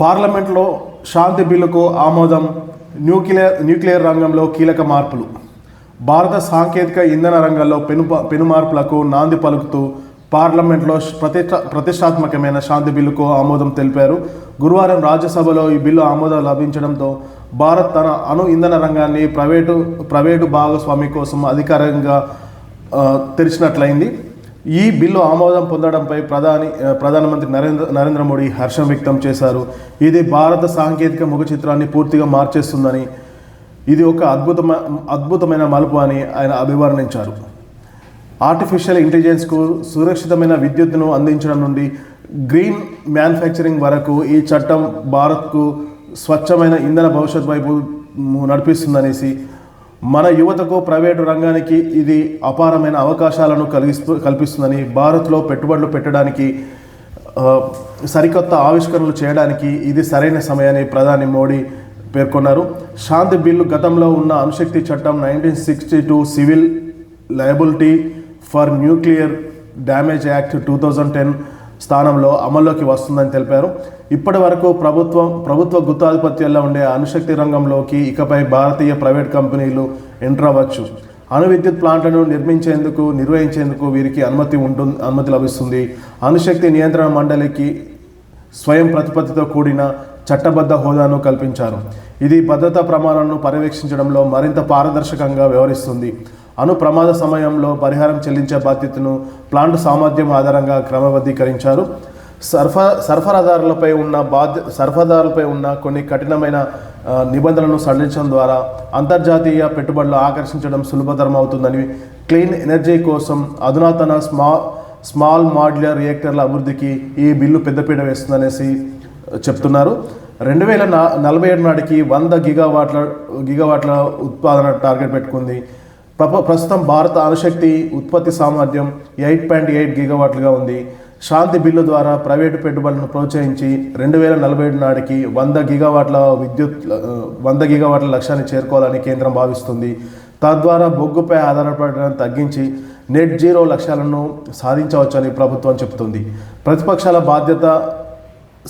పార్లమెంట్లో శాంతి బిల్లుకు ఆమోదం న్యూక్లియర్ న్యూక్లియర్ రంగంలో కీలక మార్పులు. భారత సాంకేతిక ఇంధన రంగంలో పెను పెను మార్పులకు నాంది పలుకుతూ పార్లమెంట్లో ప్రతిష్ట ప్రతిష్టాత్మకమైన శాంతి బిల్లుకు ఆమోదం తెలిపారు. గురువారం రాజ్యసభలో ఈ బిల్లు ఆమోదం లభించడంతో భారత్ తన అణు ఇంధన రంగాన్ని ప్రైవేటు ప్రైవేటు భాగస్వామి కోసం అధికారికంగా తెరిచినట్లయింది. ఈ బిల్లు ఆమోదం పొందడంపై ప్రధాని ప్రధానమంత్రి నరేంద్ర నరేంద్ర మోడీ హర్షం వ్యక్తం చేశారు. ఇది భారత సాంకేతిక ముఖ చిత్రాన్ని పూర్తిగా మార్చేస్తుందని ఇది ఒక అద్భుతమ అద్భుతమైన మలుపు అని ఆయన అభివర్ణించారు. ఆర్టిఫిషియల్ ఇంటెలిజెన్స్కు సురక్షితమైన విద్యుత్తును అందించడం నుండి గ్రీన్ మ్యానుఫ్యాక్చరింగ్ వరకు ఈ చట్టం భారత్కు స్వచ్ఛమైన ఇంధన భవిష్యత్ వైపు నడిపిస్తుందనేసి మన యువతకు ప్రైవేటు రంగానికి ఇది అపారమైన అవకాశాలను కలిగిస్తూ కల్పిస్తుందని భారత్లో పెట్టుబడులు పెట్టడానికి సరికొత్త ఆవిష్కరణలు చేయడానికి ఇది సరైన సమయాన్ని ప్రధాని మోడీ పేర్కొన్నారు. శాంతి బిల్లు గతంలో ఉన్న అణుశక్తి చట్టం nineteen sixty two civil liability for nuclear damage act two thousand ten స్థానంలో అమల్లోకి వస్తుందని తెలిపారు. ఇప్పటి వరకు ప్రభుత్వం ప్రభుత్వ గుత్తాధిపత్యంలో ఉండే అణుశక్తి రంగంలోకి ఇకపై భారతీయ ప్రైవేట్ కంపెనీలు ఎంటర్ అవ్వచ్చు అణు విద్యుత్ ప్లాంట్లను నిర్మించేందుకు నిర్వహించేందుకు వీరికి అనుమతి ఉంటుంది అనుమతి లభిస్తుంది. అణుశక్తి నియంత్రణ మండలికి స్వయం ప్రతిపత్తితో కూడిన చట్టబద్ధ హోదాను కల్పించారు. ఇది భద్రతా ప్రమాణాలను పర్యవేక్షించడంలో మరింత పారదర్శకంగా వ్యవహరిస్తుంది. అణు ప్రమాద సమయంలో పరిహారం చెల్లించే బాధ్యతను ప్లాంట్ సామర్థ్యం ఆధారంగా క్రమబద్ధీకరించారు. సరఫరా సరఫరాదారులపై ఉన్న బాధ్య సరఫరాదారులపై ఉన్న కొన్ని కఠినమైన నిబంధనలను సడలించడం ద్వారా అంతర్జాతీయ పెట్టుబడులు ఆకర్షించడం సులభతరం అవుతుందని క్లీన్ ఎనర్జీ కోసం అధునాతన స్మా స్మాల్ మాడ్యులర్ రియాక్టర్ల అభివృద్ధికి ఈ బిల్లు పెద్దపీట వేస్తుందనేసి చెప్తున్నారు. రెండు వేల నా నలభై ఏడు నాటికి వంద గిగావాట్ల గిగావాట్ల ఉత్పాదన టార్గెట్ పెట్టుకుంది ప్రస్తుతం భారత అణుశక్తి ఉత్పత్తి సామర్థ్యం ఎయిట్ పాయింట్ ఎయిట్ గిగవాట్లుగా ఉంది. శాంతి బిల్లు ద్వారా ప్రైవేటు పెట్టుబడులను ప్రోత్సహించి రెండు వేల నలభై ఏడు నాటికి వంద గిగావాట్ల విద్యుత్ వంద గిగావాట్ల లక్ష్యాన్ని చేరుకోవాలని కేంద్రం భావిస్తుంది. తద్వారా బొగ్గుపై ఆధారపడడం తగ్గించి నెట్ జీరో లక్ష్యాలను సాధించవచ్చని ప్రభుత్వం చెబుతుంది. ప్రతిపక్షాల బాధ్యత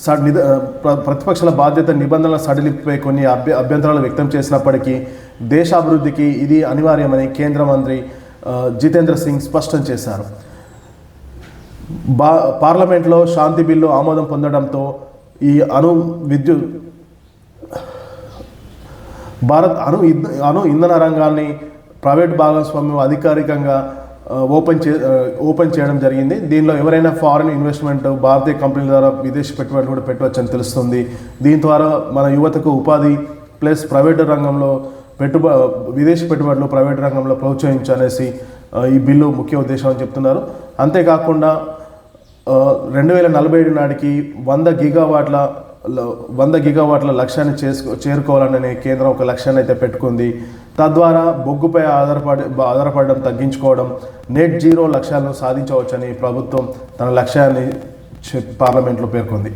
ప్రతిపక్షాల బాధ్యత నిబంధనల సడలింపుపై కొన్ని అభ్య అభ్యంతరాలు వ్యక్తం చేసినప్పటికీ దేశాభివృద్ధికి ఇది అనివార్యమని కేంద్ర మంత్రి జితేంద్ర సింగ్ స్పష్టం చేశారు. బా పార్లమెంట్లో శాంతి బిల్లు ఆమోదం పొందడంతో ఈ అణు విద్యుత్ భారత్ అణు అణు ఇంధన రంగాన్ని ప్రైవేట్ భాగస్వామ్యం అధికారికంగా ఓపెన్ చే ఓపెన్ చేయడం జరిగింది. దీనిలో ఎవరైనా ఫారిన్ ఇన్వెస్ట్మెంట్ భారతీయ కంపెనీల ద్వారా విదేశీ పెట్టుబడులు కూడా పెట్టవచ్చని తెలుస్తుంది. దీని ద్వారా మన యువతకు ఉపాధి ప్లస్ ప్రైవేటు రంగంలో పెట్టుబ విదేశీ పెట్టుబడులు ప్రైవేట్ రంగంలో ప్రోత్సహించనేసి ఈ బిల్లు ముఖ్య ఉద్దేశం అని చెప్తున్నారు. అంతేకాకుండా రెండు వేల నలభై ఏడు నాటికి వంద గిగావాట్ల ల- వంద గిగావాట్ల లక్ష్యాన్ని చేసుకో చేరుకోవాలని కేంద్రం ఒక లక్ష్యాన్ని అయితే పెట్టుకుంది. తద్వారా బొగ్గుపై ఆధారపడి ఆధారపడడం తగ్గించుకోవడం నెట్ జీరో లక్ష్యాలను సాధించవచ్చని ప్రభుత్వం తన లక్ష్యాన్ని పార్లమెంట్లో పేర్కొంది.